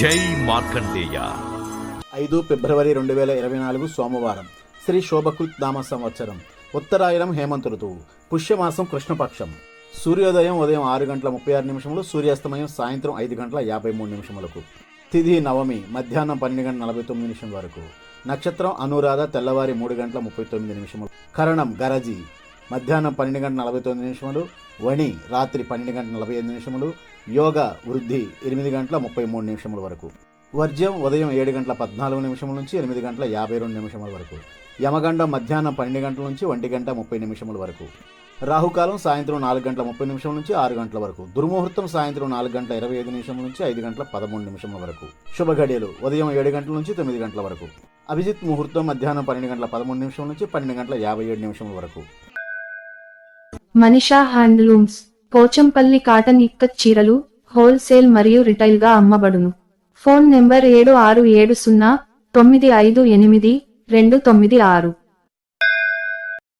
జై మార్కండేయ. ఐదు ఫిబ్రవరి రెండు వేల ఇరవై నాలుగు సోమవారం శ్రీ శోభకృత్ నామ సంవత్సరం ఉత్తరాయణం హేమంత ఋతువు పుష్యమాసం కృష్ణపక్షం. సూర్యోదయం ఉదయం ఆరు గంటల ముప్పై ఆరు నిమిషములు సూర్యాస్తమయం సాయంత్రం ఐదు గంటల యాభై మూడు నిమిషములకు. తిథి నవమి మధ్యాహ్నం పన్నెండు గంటల నలభై తొమ్మిది నిమిషం వరకు. నక్షత్రం అనురాధ తెల్లవారి మూడు గంటల ముప్పై తొమ్మిది నిమిషములు. కరణం గరజి. మధ్యాహ్నం పన్నెండు గంటల నలభై తొమ్మిది నిమిషములు వణి రాత్రి పన్నెండు గంటల నలభై ఐదు నిమిషములు యోగ వృద్ధి ఎనిమిది గంటల ముప్పై మూడు నిమిషముల వరకు. వర్జ్యం ఉదయం ఏడు గంటల పద్నాలుగు నిమిషముల నుంచి ఎనిమిది గంటల యాభై రెండు నిమిషముల వరకు. యమగండం మధ్యాహ్నం పన్నెండు గంటల నుంచి ఒంటి గంట ముప్పై నిమిషముల వరకు. రాహుకాలం సాయంత్రం నాలుగు గంటల ముప్పై నిమిషం నుంచి ఆరు గంటల వరకు. దుర్ముహూర్తం సాయంత్రం నాలుగు గంటల ఇరవై ఐదు నిమిషం నుంచి ఐదు గంటల పదమూడు నిమిషముల వరకు. శుభఘడియలు ఉదయం ఏడు గంటల నుంచి తొమ్మిది గంటల వరకు. అభిజిత్ ముహూర్తం మధ్యాహ్నం పన్నెండు గంటల పదమూడు నిమిషం నుంచి పన్నెండు గంటల యాభై ఏడు నిమిషముల వరకు. మనిషా హ్యాండ్లూమ్స్ పోచంపల్లి కాటన్ ఇక్కత్ చీరలు హోల్సేల్ మరియు రిటైల్గా అమ్మబడును. ఫోన్ నెంబర్ ఏడు ఆరు ఏడు సున్నా తొమ్మిది ఐదు ఎనిమిది రెండు తొమ్మిది ఆరు.